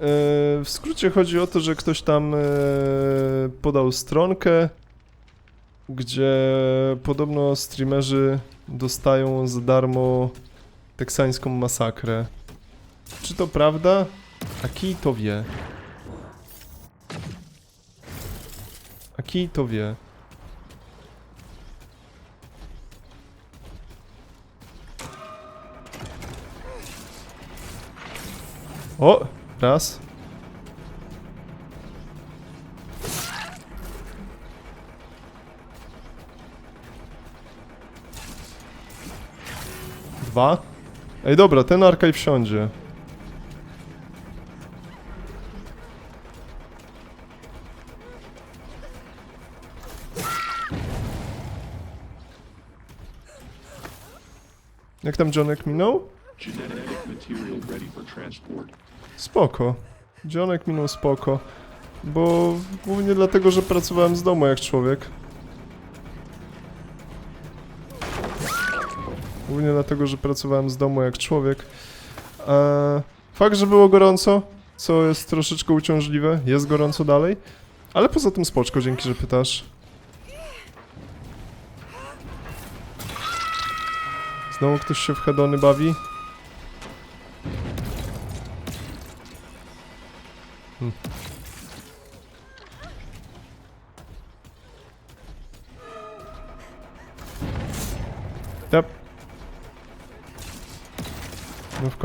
w skrócie chodzi o to, że ktoś tam e, podał stronkę, gdzie podobno streamerzy dostają za darmo teksańską masakrę. Czy to prawda? A kij to wie. A kij to wie. O! Raz. Dwa. Ej, dobra, ten archive wsiądzie. Jak tam Johnek minął? Spoko. Dzionek minął spoko. Bo głównie dlatego, że pracowałem z domu jak człowiek. Głównie dlatego, że pracowałem z domu jak człowiek. Eee, fakt, że było gorąco, co jest troszeczkę uciążliwe. Jest gorąco dalej. Ale poza tym spoczko, dzięki, że pytasz. Znowu ktoś się w hedony bawi.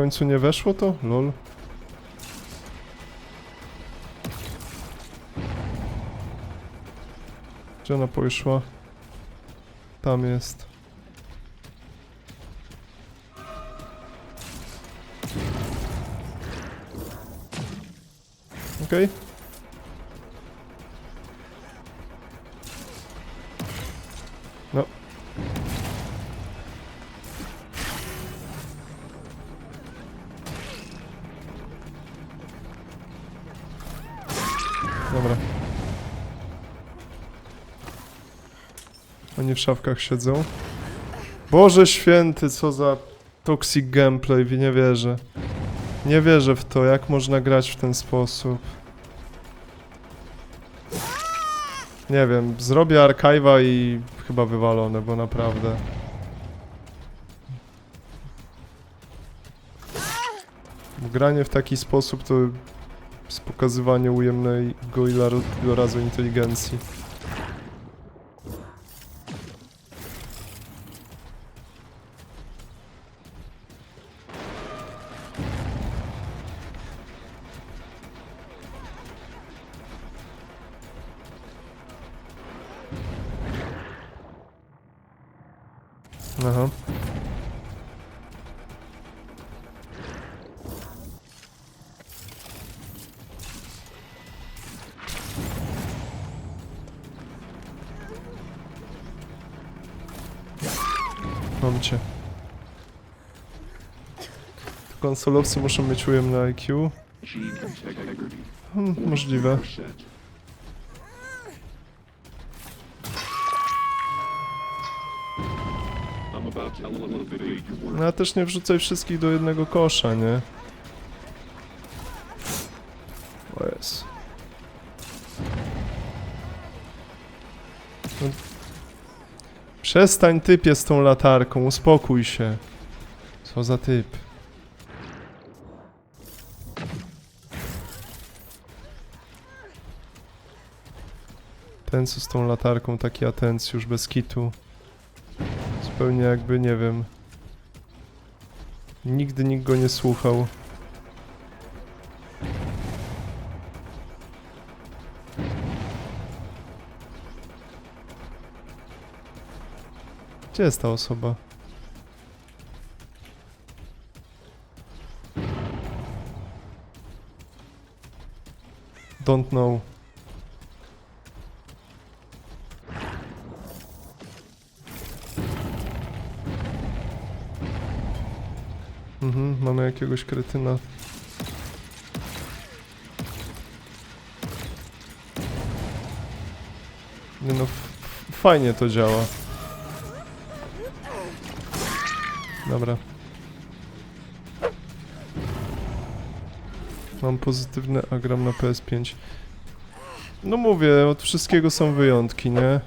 Końcu nie weszło to? Lol. Gdzie ona poszła? Tam jest. Okej. No. W szafkach siedzą. Boże święty, co za toxic gameplay, nie wierzę. Nie wierzę w to, jak można grać w ten sposób. Nie wiem, zrobię archiwa i chyba wywalone, bo naprawdę. Granie w taki sposób to jest pokazywanie ujemnego ilo- ilorazu inteligencji. Aha. Mam cię. Konsolowcy muszą mieć ujemne IQ. Hmm, możliwe. No ale też nie wrzucaj wszystkich do jednego kosza, nie? O jest. No. Przestań typie z tą latarką, uspokój się. Co za typ. Ten co z tą latarką, taki atencjusz bez kitu. Zupełnie jakby, nie wiem. Nigdy nikt go nie słuchał. Gdzie jest ta osoba? Don't know. Mhm, mamy jakiegoś kretyna. Nie no, fajnie to działa. Dobra. Mam pozytywne, a gram na PS5. No mówię, od wszystkiego są wyjątki, nie?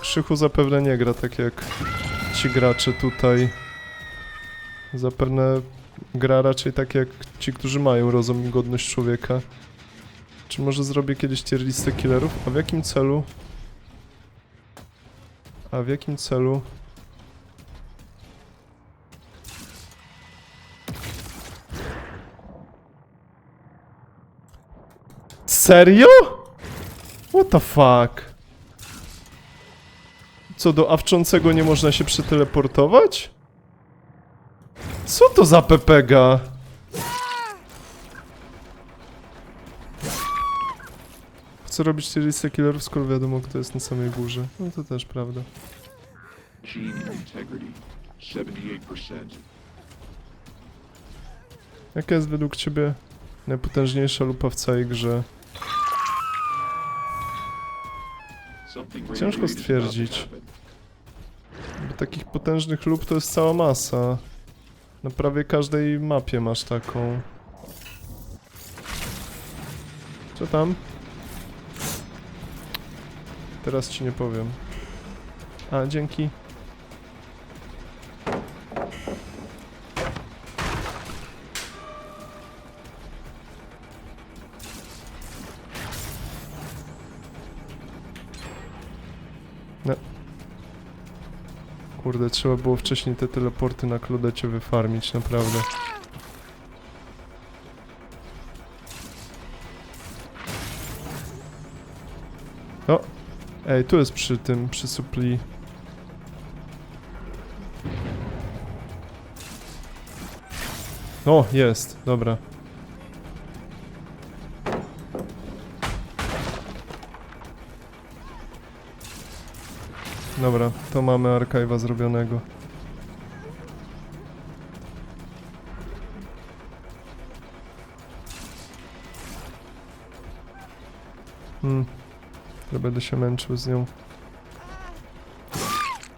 Krzychu zapewne nie gra tak jak ci gracze tutaj. Zapewne gra raczej tak jak ci, którzy mają rozum i godność człowieka. Czy może zrobię kiedyś tier listę killerów? A w jakim celu? A w jakim celu? Serio? What the fuck? Co, do awczącego nie można się przeteleportować? Co to za pepega? Chcę robić tier listę killerów, skoro wiadomo kto jest na samej górze. No to też prawda. Gene integrity, 78%. Jaka jest według ciebie najpotężniejsza lupa w całej grze? Something Ciężko stwierdzić. Bo takich potężnych lub to jest cała masa. Na prawie każdej mapie masz taką. Co tam? Teraz ci nie powiem. A, dzięki. Kurde, trzeba było wcześniej te teleporty na klodecie wyfarmić, naprawdę. O! Ej, tu jest przy tym, przy supli. O, jest, dobra. Dobra, to mamy archiwa zrobionego. Hmm. To będę się męczył z nią.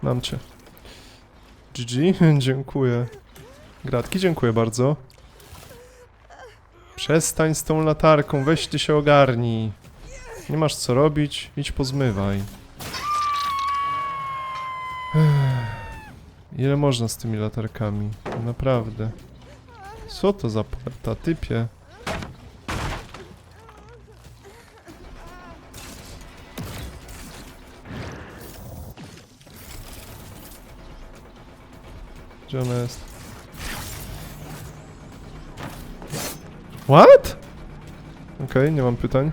Mam cię. GG, dziękuję. Gratki, dziękuję bardzo. Przestań z tą latarką, weź ty się ogarnij. Nie masz co robić, idź pozmywaj. Ile można z tymi latarkami? Naprawdę. Co to za ta typie? Gdzie ona jest? What? Okej, nie mam pytań.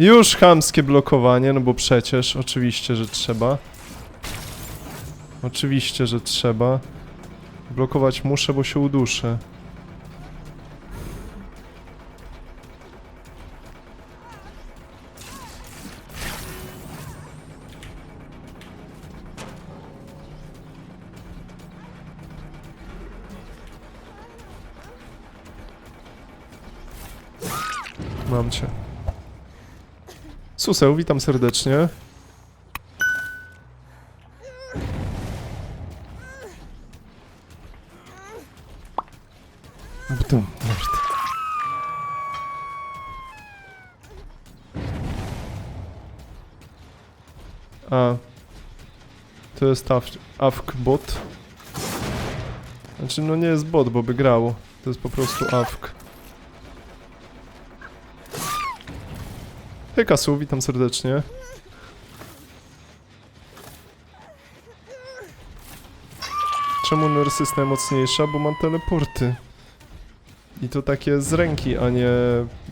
Już chamskie blokowanie, no bo przecież, oczywiście, że trzeba. Oczywiście, że trzeba. Blokować muszę, bo się uduszę. Mam cię. Suseł, witam serdecznie. A. To jest af AFK bot. Znaczy, no nie jest bot, bo by grał. To jest po prostu AFK. Hej Kasu, witam serdecznie. Czemu Nurse jest najmocniejsza? Bo mam teleporty. I to takie z ręki, a nie,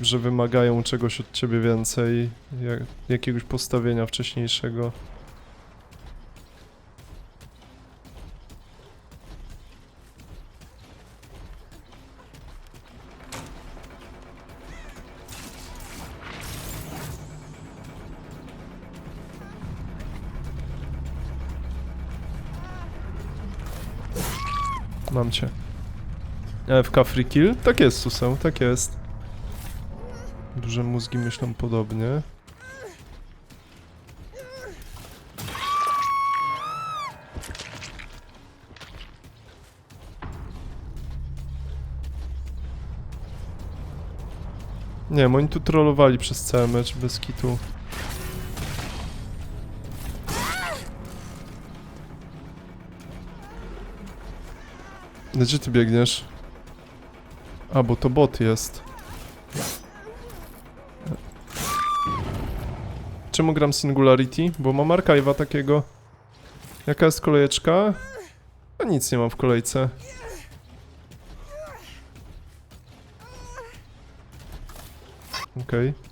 że wymagają czegoś od ciebie więcej, jak, jakiegoś postawienia wcześniejszego. Mam cię. E, FK free kill? Tak jest, Suseł, tak jest. Duże mózgi myślą podobnie. Nie wiem, oni tu trollowali przez cały mecz bez kitu. Gdzie ty biegniesz? A, bo to bot jest. Czemu gram Singularity? Bo mam archive'a takiego. Jaka jest kolejeczka? A nic nie mam w kolejce. Okej.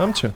Mam cię.